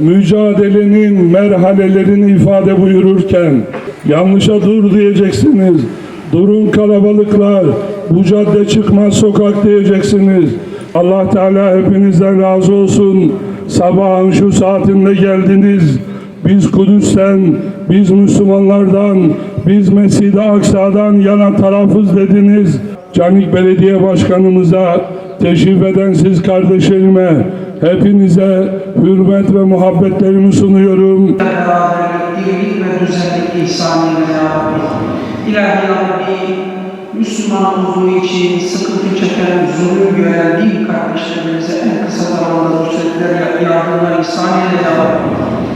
mücadelenin merhalelerini ifade buyururken yanlışa dur diyeceksiniz. Durun kalabalıklar, bu cadde çıkmaz sokak diyeceksiniz. Allah Teala hepinizden razı olsun. Sabahın şu saatinde geldiniz. Biz Kudüs'ten, biz Müslümanlardan, biz Mescid-i Aksa'dan yana tarafız dediniz. Canik Belediye Başkanımıza, teşrif eden siz kardeşlerime, hepinize hürmet ve muhabbetlerimi sunuyorum. İlahi Rabbi, Müslüman olduğu için sıkıntı çeken, zulüm gören din kardeşlerimize en kısa zamanda bu sözlerle yardımlar ihsan eyle ya Rabbi.